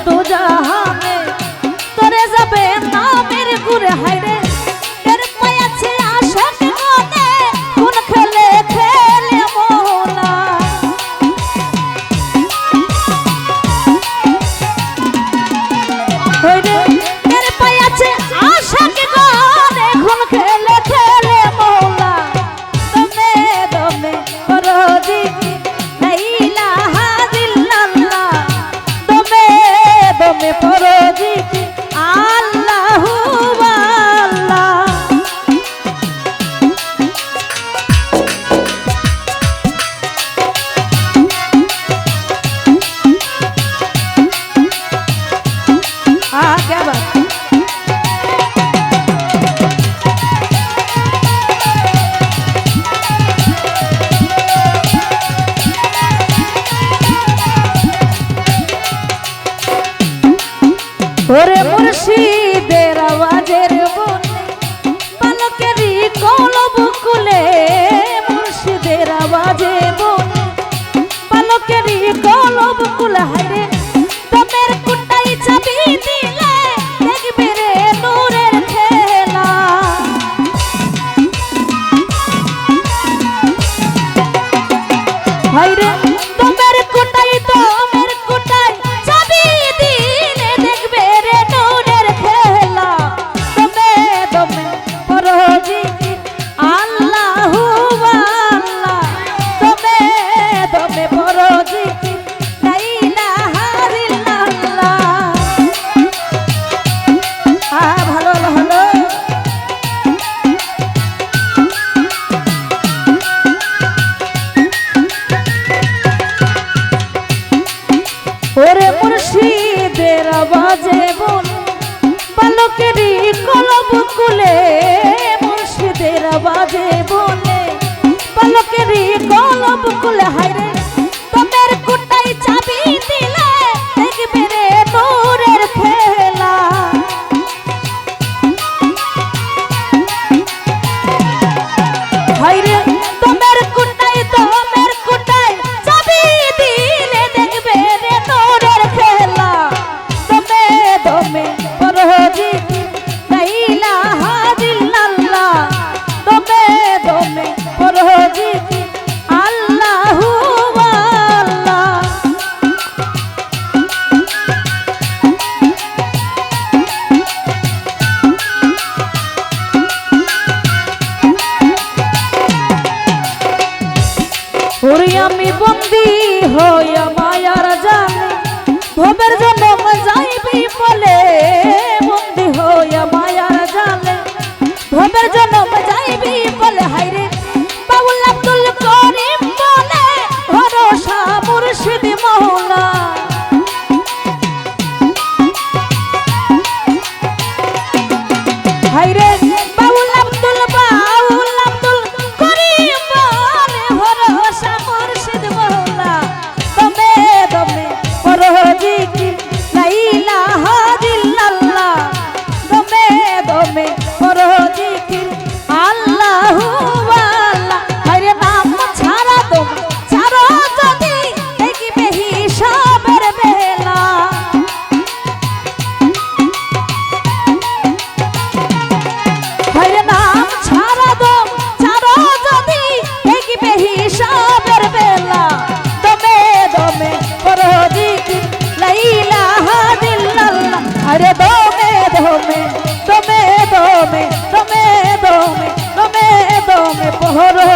তো যাহা সাজে মন পালকেরই কলব কুলে মুর্শিদের বাজে বনে। পালকেরই কলব কুলে হায় अरे दो में दो में दो में दो में दो में दो में दो में दो में पोहरो